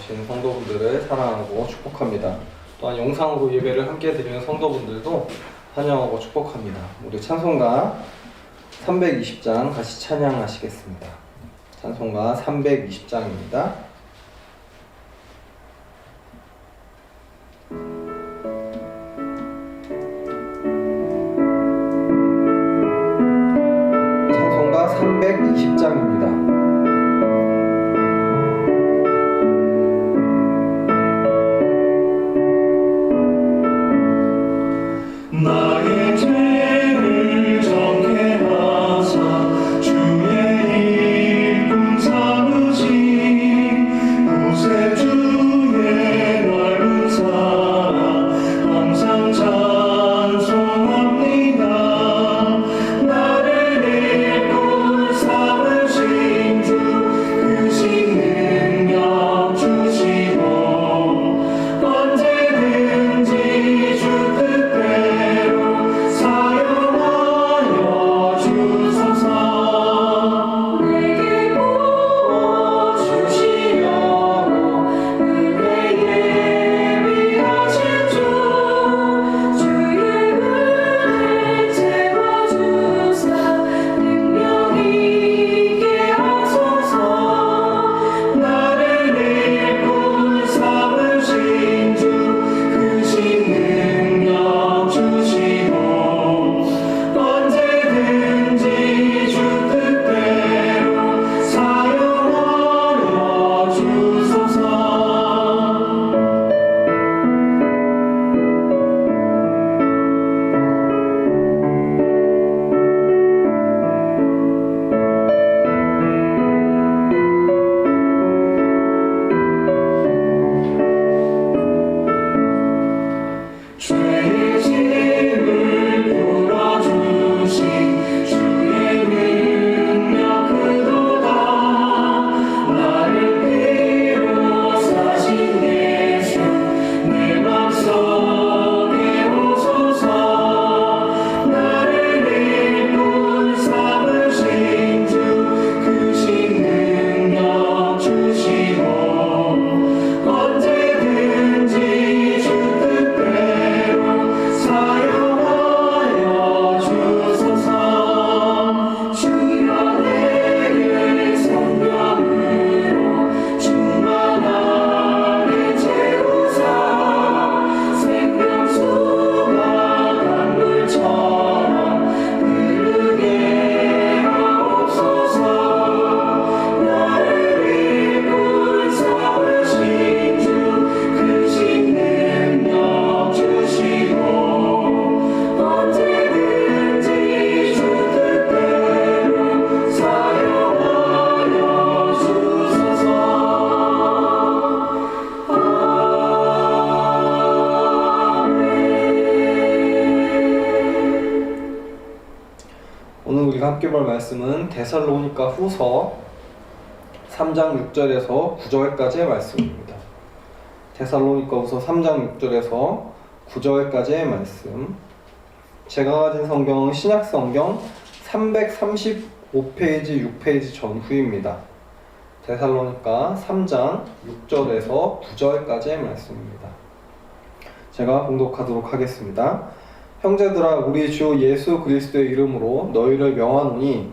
나오신 성도분들을 사랑하고 축복합니다. 또한 영상으로 예배를 함께 드리는 성도분들도 환영하고 축복합니다. 우리 찬송가 320장 같이 찬양하시겠습니다. 찬송가 320장입니다. 데살로니가 후서 3장 6절에서 9절까지의 말씀입니다. 데살로니가 후서 3장 6절에서 9절까지의 말씀. 제가 가진 성경은 신약 성경 335페이지 6페이지 전후입니다. 데살로니가 3장 6절에서 9절까지의 말씀입니다. 제가 봉독하도록 하겠습니다. 형제들아 우리 주 예수 그리스도의 이름으로 너희를 명하노니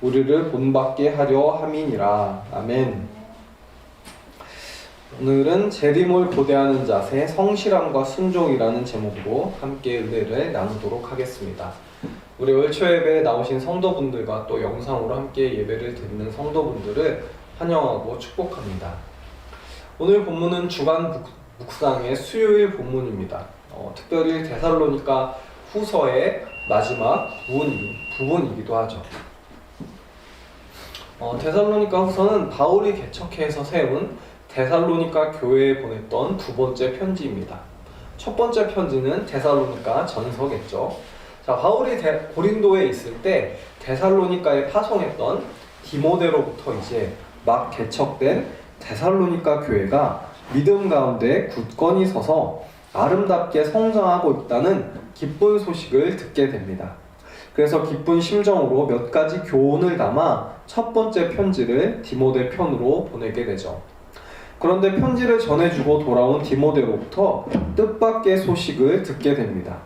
우리를 본받게 하려 함이니라 아멘. 오늘은 재림을 고대하는 자세 성실함과 순종이라는 제목으로 함께 은혜를 나누도록 하겠습니다. 우리 월초 예배에 나오신 성도분들과 또 영상으로 함께 예배를 드리는 성도분들을 환영하고 축복합니다. 오늘 본문은 주간 묵- 묵상의 수요일 본문입니다. 어, 특별히 데살로니가 후서의 마지막 부분, 부분이기도 하죠. 어, 데살로니가 후서는 바울이 개척해서 세운 데살로니가 교회에 보냈던 두 번째 편지입니다. 첫 번째 편지는 데살로니가 전서겠죠. 자, 바울이 데- 고린도에 있을 때 데살로니가에 파송했던 디모데로부터 이제 막 개척된 데살로니가 교회가 믿음 가운데 굳건히 서서 아름답게 성장하고 있다는 기쁜 소식을 듣게 됩니다. 그래서 기쁜 심정으로 몇 가지 교훈을 담아 첫 번째 편지를 디모데 편으로 보내게 되죠. 그런데 편지를 전해주고 돌아온 디모데로부터 뜻밖의 소식을 듣게 됩니다.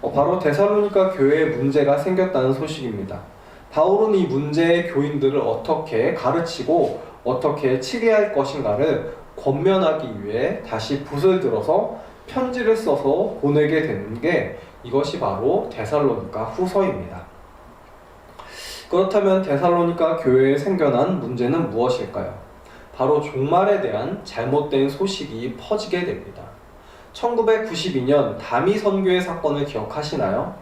어, 바로 데살로니가 교회에 문제가 생겼다는 소식입니다. 바울은 이 문제의 교인들을 어떻게 가르치고 어떻게 치리할 것인가를 권면하기 위해 다시 붓을 들어서 편지를 써서 보내게 되는 게 이것이 바로 데살로니가 후서입니다. 그렇다면 데살로니가 교회에 생겨난 문제는 무엇일까요? 바로 종말에 대한 잘못된 소식이 퍼지게 됩니다. 1992년 다미 선교회 사건을 기억하시나요?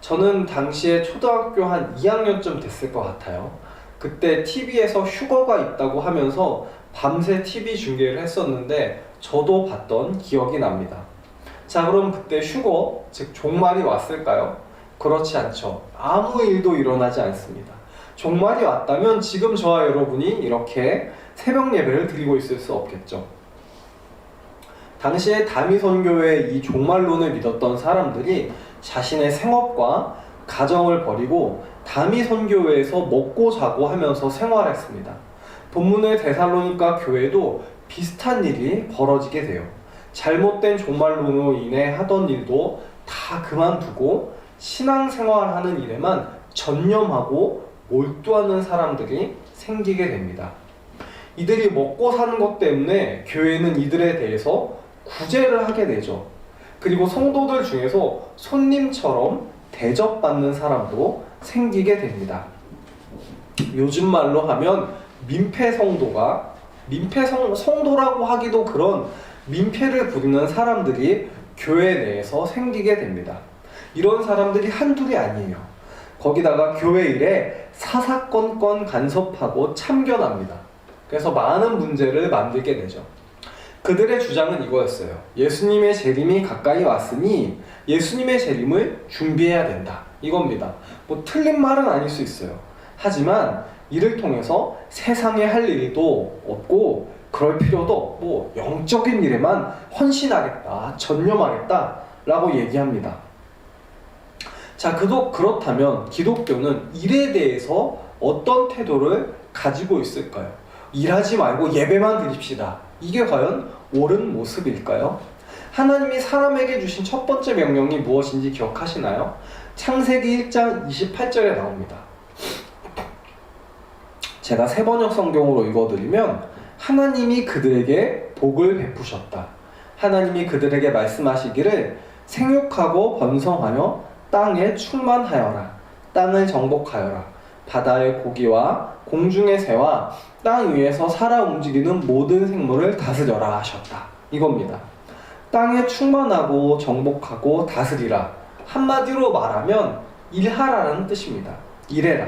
저는 당시에 초등학교 한 2학년쯤 됐을 것 같아요. 그때 TV에서 휴거가 있다고 하면서 밤새 TV 중계를 했었는데 저도 봤던 기억이 납니다. 자, 그럼 그때 휴거, 즉 종말이 왔을까요? 그렇지 않죠. 아무 일도 일어나지 않습니다. 종말이 왔다면 지금 저와 여러분이 이렇게 새벽 예배를 드리고 있을 수 없겠죠. 당시에 다미 선교의 이 종말론을 믿었던 사람들이 자신의 생업과 가정을 버리고 다미 선교회에서 먹고 자고 하면서 생활했습니다. 본문의 데살로니가 교회도 비슷한 일이 벌어지게 돼요. 잘못된 종말론으로 인해 하던 일도 다 그만두고 신앙생활하는 일에만 전념하고 몰두하는 사람들이 생기게 됩니다. 이들이 먹고 사는 것 때문에 교회는 이들에 대해서 구제를 하게 되죠. 그리고 성도들 중에서 손님처럼 대접받는 사람도 생기게 됩니다. 요즘 말로 하면 민폐 성도가 민폐 성, 성도라고 하기도 그런 민폐를 부리는 사람들이 교회 내에서 생기게 됩니다. 이런 사람들이 한둘이 아니에요. 거기다가 교회 일에 사사건건 간섭하고 참견합니다. 그래서 많은 문제를 만들게 되죠. 그들의 주장은 이거였어요. 예수님의 재림이 가까이 왔으니 예수님의 재림을 준비해야 된다. 이겁니다. 뭐 틀린 말은 아닐 수 있어요. 하지만 이를 통해서 세상에 할 일도 없고 그럴 필요도 없고 영적인 일에만 헌신하겠다, 전념하겠다 라고 얘기합니다. 자, 그도 그렇다면 기독교는 일에 대해서 어떤 태도를 가지고 있을까요? 일하지 말고 예배만 드립시다. 이게 과연 옳은 모습일까요? 하나님이 사람에게 주신 첫 번째 명령이 무엇인지 기억하시나요? 창세기 1장 28절에 나옵니다. 제가 세 번역 성경으로 읽어드리면 하나님이 그들에게 복을 베푸셨다. 하나님이 그들에게 말씀하시기를 생육하고 번성하여 땅에 충만하여라. 땅을 정복하여라. 바다의 고기와 공중의 새와 땅 위에서 살아 움직이는 모든 생물을 다스려라 하셨다. 이겁니다. 땅에 충만하고 정복하고 다스리라. 한마디로 말하면 일하라는 뜻입니다. 일해라.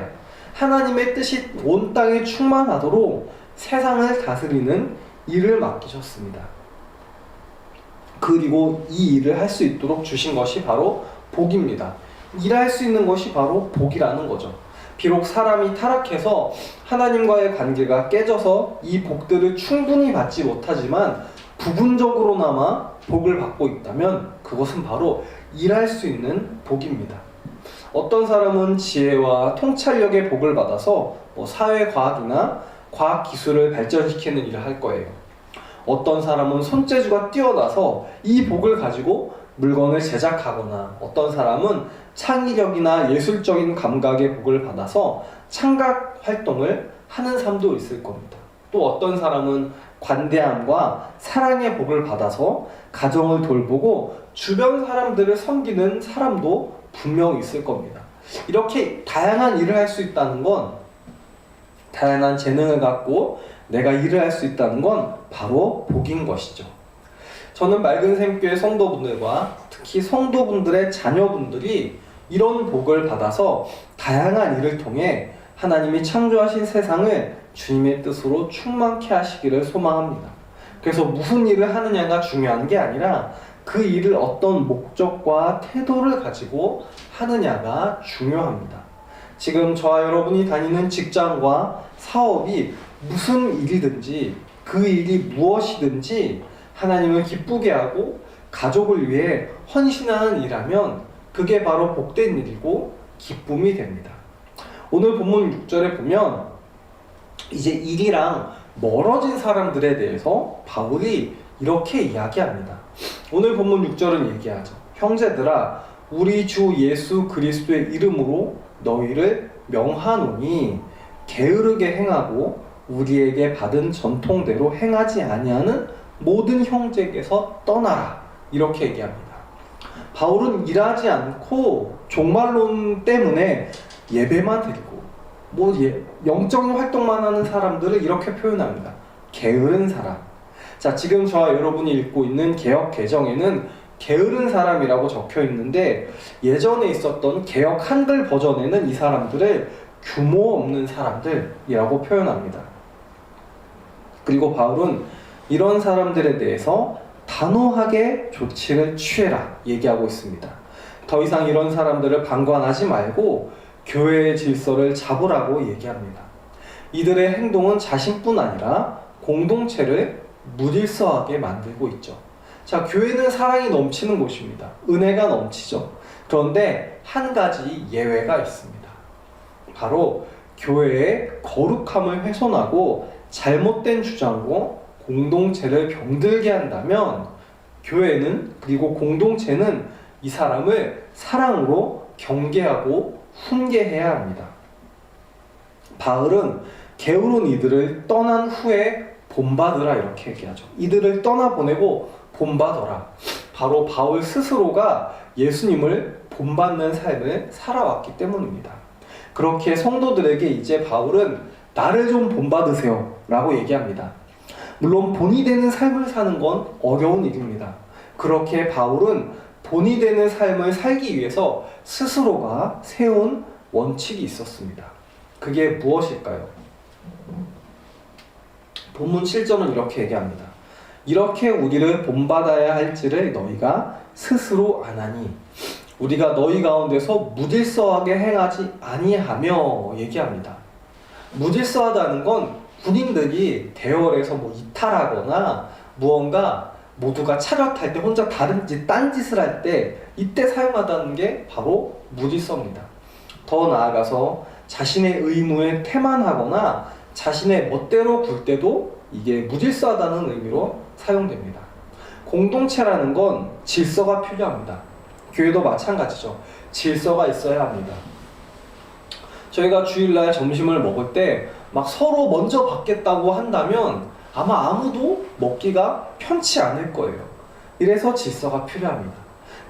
하나님의 뜻이 온 땅에 충만하도록 세상을 다스리는 일을 맡기셨습니다. 그리고 이 일을 할 수 있도록 주신 것이 바로 복입니다. 일할 수 있는 것이 바로 복이라는 거죠. 비록 사람이 타락해서 하나님과의 관계가 깨져서 이 복들을 충분히 받지 못하지만 부분적으로나마 복을 받고 있다면 그것은 바로 일할 수 있는 복입니다. 어떤 사람은 지혜와 통찰력의 복을 받아서 뭐 사회과학이나 과학기술을 발전시키는 일을 할 거예요. 어떤 사람은 손재주가 뛰어나서 이 복을 가지고 물건을 제작하거나 어떤 사람은 창의력이나 예술적인 감각의 복을 받아서 창작 활동을 하는 사람도 있을 겁니다. 또 어떤 사람은 관대함과 사랑의 복을 받아서 가정을 돌보고 주변 사람들을 섬기는 사람도 분명 있을 겁니다. 이렇게 다양한 일을 할 수 있다는 건 다양한 재능을 갖고 내가 일을 할 수 있다는 건 바로 복인 것이죠. 저는 맑은 샘교회 성도분들과 특히 성도분들의 자녀분들이 이런 복을 받아서 다양한 일을 통해 하나님이 창조하신 세상을 주님의 뜻으로 충만케 하시기를 소망합니다. 그래서 무슨 일을 하느냐가 중요한 게 아니라 그 일을 어떤 목적과 태도를 가지고 하느냐가 중요합니다. 지금 저와 여러분이 다니는 직장과 사업이 무슨 일이든지 그 일이 무엇이든지 하나님을 기쁘게 하고 가족을 위해 헌신하는 일하면 그게 바로 복된 일이고 기쁨이 됩니다. 오늘 본문 6절에 보면 이제 일이랑 멀어진 사람들에 대해서 바울이 이렇게 이야기합니다. 오늘 본문 6절은 얘기하죠. 형제들아, 우리 주 예수 그리스도의 이름으로 너희를 명하노니 게으르게 행하고 우리에게 받은 전통대로 행하지 아니하는 모든 형제에게서 떠나라. 이렇게 얘기합니다. 바울은 일하지 않고 종말론 때문에 예배만 드리고 뭐 예, 영적인 활동만 하는 사람들을 이렇게 표현합니다. 게으른 사람. 자, 지금 저와 여러분이 읽고 있는 개혁 개정에는 게으른 사람이라고 적혀 있는데 예전에 있었던 개혁 한글 버전에는 이 사람들을 규모 없는 사람들이라고 표현합니다. 그리고 바울은 이런 사람들에 대해서 단호하게 조치를 취해라 얘기하고 있습니다. 더 이상 이런 사람들을 방관하지 말고 교회의 질서를 잡으라고 얘기합니다. 이들의 행동은 자신뿐 아니라 공동체를 무질서하게 만들고 있죠. 자, 교회는 사랑이 넘치는 곳입니다. 은혜가 넘치죠. 그런데 한 가지 예외가 있습니다. 바로 교회의 거룩함을 훼손하고 잘못된 주장으로 공동체를 병들게 한다면 교회는 그리고 공동체는 이 사람을 사랑으로 경계하고 훈계해야 합니다. 바울은 게으른 이들을 떠난 후에 본받으라 이렇게 얘기하죠. 이들을 떠나보내고 본받아라. 바로 바울 스스로가 예수님을 본받는 삶을 살아왔기 때문입니다. 그렇게 성도들에게 이제 바울은 나를 좀 본받으세요 라고 얘기합니다. 물론 본이 되는 삶을 사는 건 어려운 일입니다. 그렇게 바울은 본이 되는 삶을 살기 위해서 스스로가 세운 원칙이 있었습니다. 그게 무엇일까요? 본문 7절은 이렇게 얘기합니다. 이렇게 우리를 본받아야 할지를 너희가 스스로 아나니 우리가 너희 가운데서 무질서하게 행하지 아니하며 얘기합니다. 무질서하다는 건 군인들이 대열에서 뭐 이탈하거나 무언가 모두가 차렷할 때 혼자 다른 짓, 딴 짓을 할 때 이때 사용하다는 게 바로 무질서입니다. 더 나아가서 자신의 의무에 태만하거나 자신의 멋대로 굴 때도 이게 무질서하다는 의미로 사용됩니다. 공동체라는 건 질서가 필요합니다. 교회도 마찬가지죠. 질서가 있어야 합니다. 저희가 주일날 점심을 먹을 때 막 서로 먼저 받겠다고 한다면 아마 아무도 먹기가 편치 않을 거예요. 이래서 질서가 필요합니다.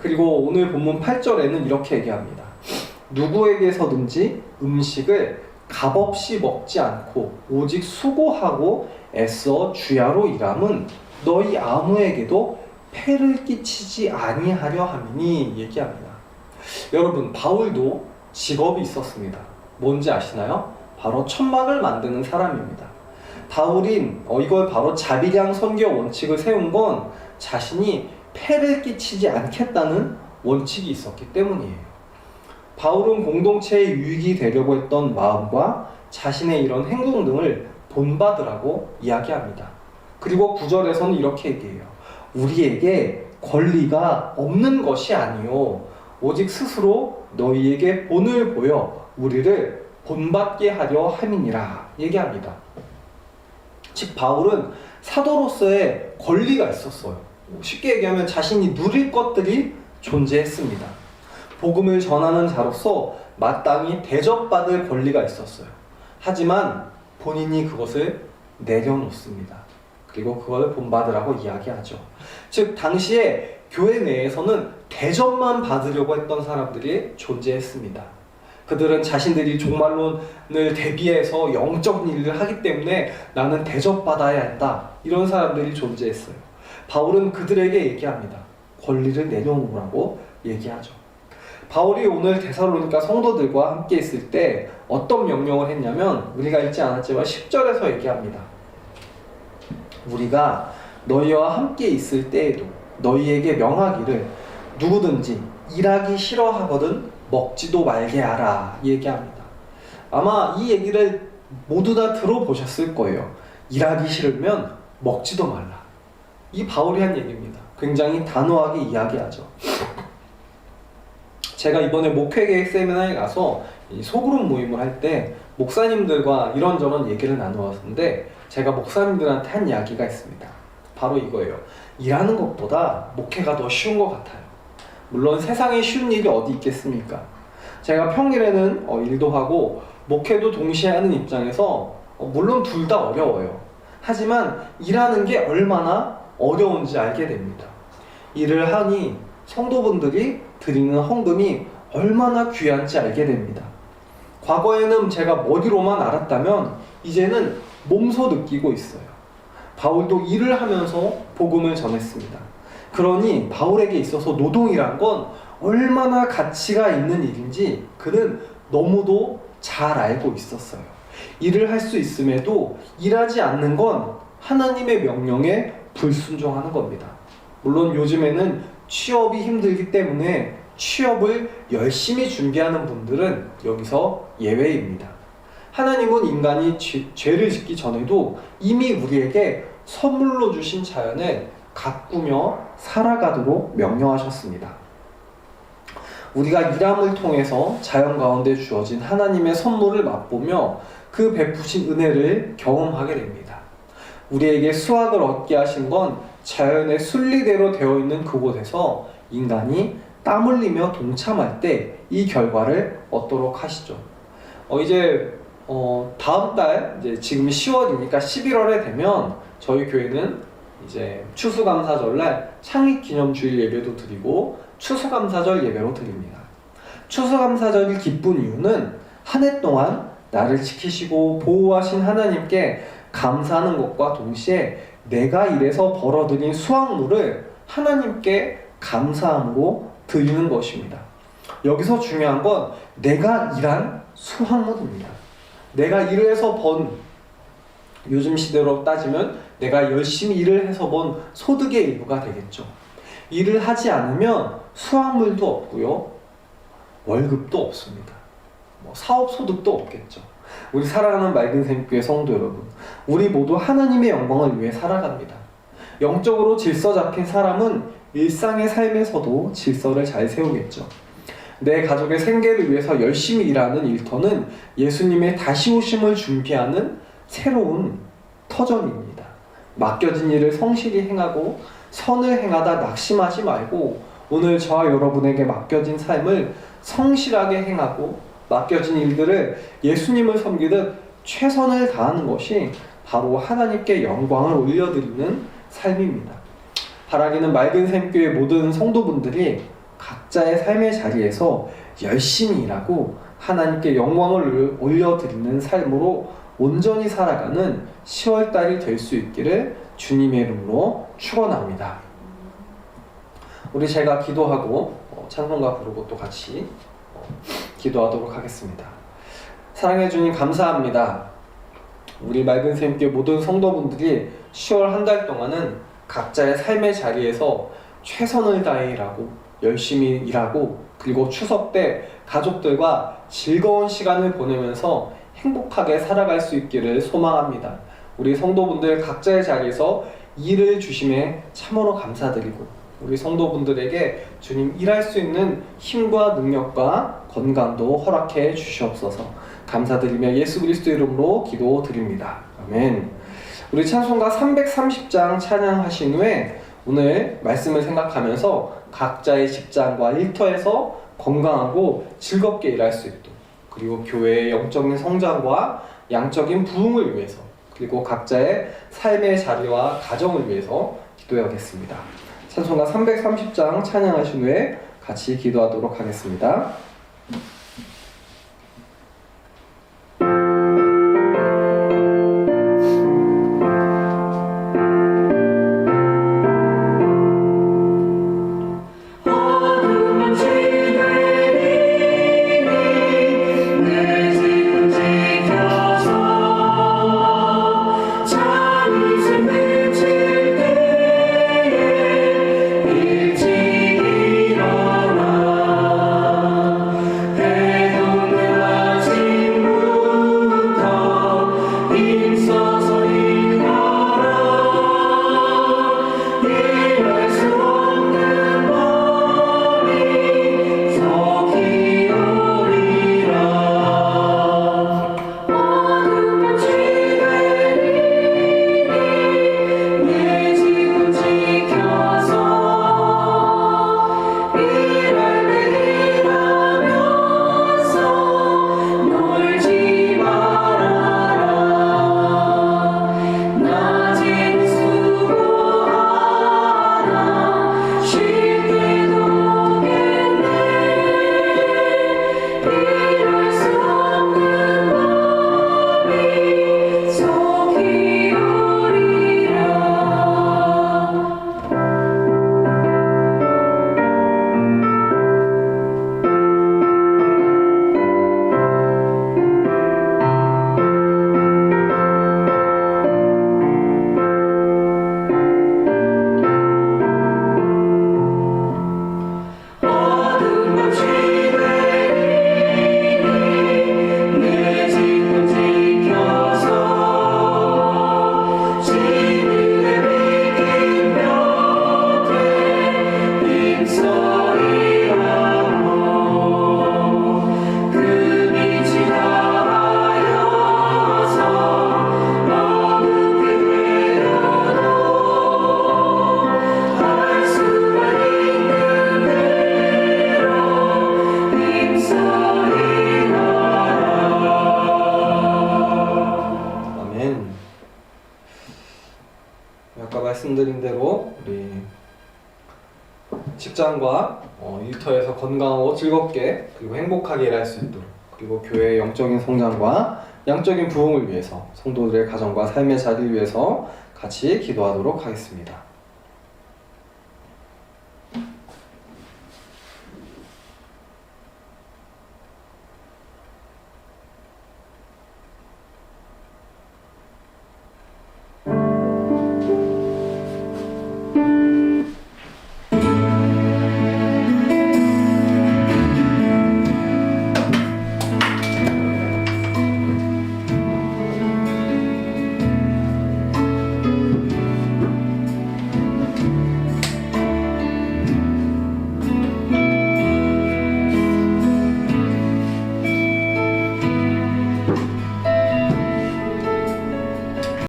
그리고 오늘 본문 8절에는 이렇게 얘기합니다. 누구에게서든지 음식을 값없이 먹지 않고 오직 수고하고 애써 주야로 일함은 너희 아무에게도 폐를 끼치지 아니하려 함이니 얘기합니다. 여러분 바울도 직업이 있었습니다. 뭔지 아시나요? 바로 천막을 만드는 사람입니다. 바울인 어, 이걸 바로 자비량 선교 원칙을 세운 건 자신이 폐를 끼치지 않겠다는 원칙이 있었기 때문이에요. 바울은 공동체에 유익이 되려고 했던 마음과 자신의 이런 행동 등을 본받으라고 이야기합니다. 그리고 구절에서는 이렇게 얘기해요. 우리에게 권리가 없는 것이 아니요 오직 스스로 너희에게 본을 보여 우리를 본받게 하려 함이니라 얘기합니다. 즉 바울은 사도로서의 권리가 있었어요. 쉽게 얘기하면 자신이 누릴 것들이 존재했습니다. 복음을 전하는 자로서 마땅히 대접받을 권리가 있었어요. 하지만 본인이 그것을 내려놓습니다. 그리고 그걸 본받으라고 이야기하죠. 즉 당시에 교회 내에서는 대접만 받으려고 했던 사람들이 존재했습니다. 그들은 자신들이 종말론을 대비해서 영적 일을 하기 때문에 나는 대접받아야 한다. 이런 사람들이 존재했어요. 바울은 그들에게 얘기합니다. 권리를 내려놓으라고 얘기하죠. 바울이 오늘 데살로니가 성도들과 함께 있을 때 어떤 명령을 했냐면 우리가 읽지 않았지만 10절에서 얘기합니다. 우리가 너희와 함께 있을 때에도 너희에게 명하기를 누구든지 일하기 싫어하거든 먹지도 말게 하라 이 얘기합니다. 아마 이 얘기를 모두 다 들어보셨을 거예요. 일하기 싫으면 먹지도 말라. 이 바울이 한 얘기입니다. 굉장히 단호하게 이야기하죠. 제가 이번에 목회 계획 세미나에 가서 이 소그룹 모임을 할 때 목사님들과 이런저런 얘기를 나누었는데 제가 목사님들한테 한 이야기가 있습니다. 바로 이거예요. 일하는 것보다 목회가 더 쉬운 것 같아요. 물론 세상에 쉬운 일이 어디 있겠습니까? 제가 평일에는 어, 일도 하고 목회도 동시에 하는 입장에서 어, 물론 둘 다 어려워요. 하지만 일하는 게 얼마나 어려운지 알게 됩니다. 일을 하니 성도분들이 드리는 헌금이 얼마나 귀한지 알게 됩니다. 과거에는 제가 머리로만 알았다면 이제는 몸소 느끼고 있어요. 바울도 일을 하면서 복음을 전했습니다. 그러니 바울에게 있어서 노동이란 건 얼마나 가치가 있는 일인지 그는 너무도 잘 알고 있었어요. 일을 할 수 있음에도 일하지 않는 건 하나님의 명령에 불순종하는 겁니다. 물론 요즘에는 취업이 힘들기 때문에 취업을 열심히 준비하는 분들은 여기서 예외입니다. 하나님은 인간이 죄, 죄를 짓기 전에도 이미 우리에게 선물로 주신 자연을 가꾸며 살아가도록 명령하셨습니다. 우리가 일함을 통해서 자연 가운데 주어진 하나님의 선물을 맛보며 그 베푸신 은혜를 경험하게 됩니다. 우리에게 수확을 얻게 하신 건 자연의 순리대로 되어 있는 그곳에서 인간이 땀 흘리며 동참할 때 이 결과를 얻도록 하시죠. 어, 이제 어, 다음 달 이제 지금 10월이니까 11월에 되면 저희 교회는 이제 추수감사절날 창립기념주일 예배도 드리고 추수감사절 예배로 드립니다. 추수감사절이 기쁜 이유는 한 해 동안 나를 지키시고 보호하신 하나님께 감사하는 것과 동시에 내가 일해서 벌어들인 수확물을 하나님께 감사함으로 드리는 것입니다. 여기서 중요한 건 내가 일한 수확물입니다. 내가 일을 해서 번 요즘 시대로 따지면 내가 열심히 일을 해서 번 소득의 일부가 되겠죠. 일을 하지 않으면 수확물도 없고요. 월급도 없습니다. 뭐 사업 소득도 없겠죠. 우리 사랑하는 맑은 샘교의 성도 여러분, 우리 모두 하나님의 영광을 위해 살아갑니다. 영적으로 질서 잡힌 사람은 일상의 삶에서도 질서를 잘 세우겠죠. 내 가족의 생계를 위해서 열심히 일하는 일터는 예수님의 다시 오심을 준비하는 새로운 터전입니다. 맡겨진 일을 성실히 행하고 선을 행하다 낙심하지 말고 오늘 저와 여러분에게 맡겨진 삶을 성실하게 행하고 맡겨진 일들을 예수님을 섬기듯 최선을 다하는 것이 바로 하나님께 영광을 올려드리는 삶입니다. 바라기는 맑은 샘교의 모든 성도분들이 각자의 삶의 자리에서 열심히 일하고 하나님께 영광을 올려드리는 삶으로 온전히 살아가는 10월달이 될 수 있기를 주님의 이름으로 축원합니다. 우리 제가 기도하고 어, 찬송가 부르고 또 같이 어, 기도하도록 하겠습니다. 사랑해 주님 감사합니다. 우리 맑은 샘교 모든 성도분들이 10월 한 달 동안은 각자의 삶의 자리에서 최선을 다해 일하고 열심히 일하고 그리고 추석 때 가족들과 즐거운 시간을 보내면서 행복하게 살아갈 수 있기를 소망합니다. 우리 성도분들 각자의 자리에서 일을 주심에 참으로 감사드리고 우리 성도분들에게 주님 일할 수 있는 힘과 능력과 건강도 허락해 주시옵소서 감사드리며 예수 그리스도 이름으로 기도드립니다. 아멘. 우리 찬송가 330장 찬양하신 후에 오늘 말씀을 생각하면서 각자의 직장과 일터에서 건강하고 즐겁게 일할 수 있도록 그리고 교회의 영적인 성장과 양적인 부흥을 위해서 그리고 각자의 삶의 자리와 가정을 위해서 기도하겠습니다. 찬송가 330장 찬양하신 후에 같이 기도하도록 하겠습니다. 즐겁게 그리고 행복하게 일할 수 있도록 그리고 교회의 영적인 성장과 양적인 부흥을 위해서 성도들의 가정과 삶의 자리를 위해서 같이 기도하도록 하겠습니다.